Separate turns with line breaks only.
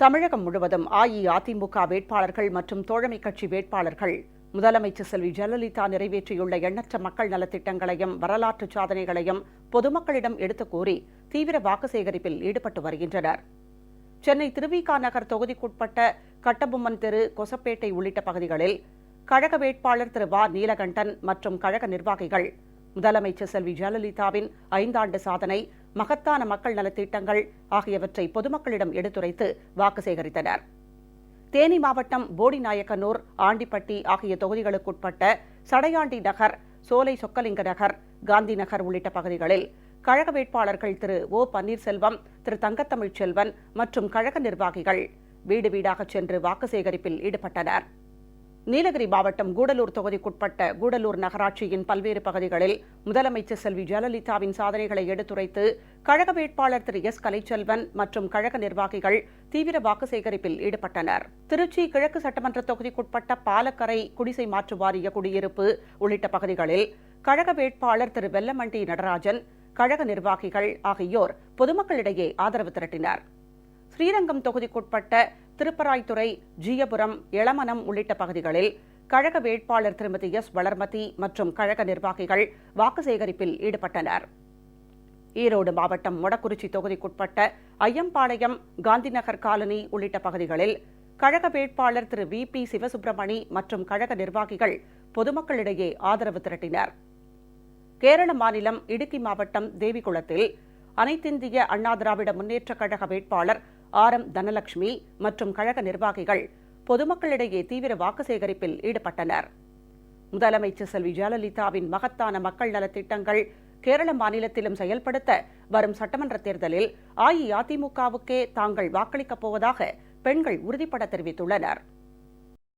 தமிழகம் முழுவதும் அஇஅதிமுக வேட்பாளர்கள் மற்றும் தோழமை கட்சி வேட்பாளர்கள். முதலமைச்சர் செல்வி ஜெயலலிதா நிறைவேற்றியுள்ள எண்ணற்ற மக்கள் நலத்திட்டங்களையும் வரலாற்று சாதனைகளையும் பொதுமக்களிடம் எடுத்துக் கூறி தீவிர வாக்கு சேகரிப்பில் ஈடுபட்டு வருகின்றனர். சென்னை திருவிகா நகர் தொகுதிக்குட்பட்ட கட்டபொம்மன் தெரு கொசப்பேட்டை உள்ளிட்ட பகுதிகளில் கழக வேட்பாளர் திரு வா. நீலகண்டன் மற்றும் கழக நிர்வாகிகள் முதலமைச்சர் செல்வி ஜெயலலிதாவின் ஐந்தாண்டு சாதனை மகத்தான மக்கள் நலத்திட்டங்கள் ஆகியவற்றை பொதுமக்களிடம் எடுத்துரைத்து வாக்கு சேகரித்தனர். தேனி மாவட்டம் போடிநாயக்கனூர் ஆண்டிப்பட்டி ஆகிய தொகுதிகளுக்குட்பட்ட சடையாண்டி நகர் சோலை சொக்கலிங்க நகர் காந்தி நகர் உள்ளிட்ட பகுதிகளில் கழக வேட்பாளர்கள் திரு ஓ பன்னீர்செல்வம் திரு தங்கத்தமிழ்ச்செல்வன் மற்றும் கழக நிர்வாகிகள் வீடு வீடாகச் சென்று வாக்கு சேகரிப்பில் ஈடுபட்டனர். நீலகிரி மாவட்டம் கூடலூர் தொகுதிக்குட்பட்ட கூடலூர் நகராட்சியின் பல்வேறு பகுதிகளில் முதலமைச்சர் செல்வி ஜெயலலிதாவின் சாதனைகளை எடுத்துரைத்து கழக வேட்பாளர் திரு எஸ் கலைச்செல்வன் மற்றும் கழக நிர்வாகிகள் தீவிர வாக்கு சேகரிப்பில் ஈடுபட்டனர். திருச்சி கிழக்கு சட்டமன்ற தொகுதிக்குட்பட்ட பாலக்கரை குடிசை மாற்று வாரிய குடியிருப்பு உள்ளிட்ட பகுதிகளில் கழக வேட்பாளர் திரு வெல்லமண்டி நடராஜன் கழக நிர்வாகிகள் ஆகியோர் பொதுமக்களிடையே ஆதரவு திரட்டினர். ஸ்ரீரங்கம் தொகுதிக்குட்பட்ட திருப்பராய்த்துறை ஜீயபுரம் எளமனம் உள்ளிட்ட பகுதிகளில் கழக வேட்பாளர் திருமதி எஸ். வளர்மதி மற்றும் கழக நிர்வாகிகள் வாக்கு சேகரிப்பில் ஈடுபட்டனர். ஈரோடு மாவட்டம் மொடக்குறிச்சி தொகுதிக்குட்பட்ட ஐயம்பாளையம் காந்திநகர் காலனி உள்ளிட்ட பகுதிகளில் கழக வேட்பாளர் திரு. வி. பி. சிவசுப்பிரமணி மற்றும் கழக நிர்வாகிகள் பொதுமக்களிடையே ஆதரவு திரட்டினர். கேரள மாநிலம் இடுக்கி மாவட்டம் தேவிகுளத்தில் அனைத்திந்திய அண்ணா திராவிட முன்னேற்றக் கழக வேட்பாளர் ஆர் எம் தனலட்சுமி மற்றும் கழக நிர்வாகிகள் பொதுமக்களிடையே தீவிர வாக்கு சேகரிப்பில் ஈடுபட்டனர். முதலமைச்சர் செல்வி ஜெயலலிதாவின் மகத்தான மக்கள் நலத்திட்டங்கள் கேரள மாநிலத்திலும் செயல்படுத்த வரும் சட்டமன்ற தேர்தலில் அஇஅதிமுகவுக்கே தாங்கள் வாக்களிக்கப் போவதாக பெண்கள் உறுதிபட தெரிவித்துள்ளனர்.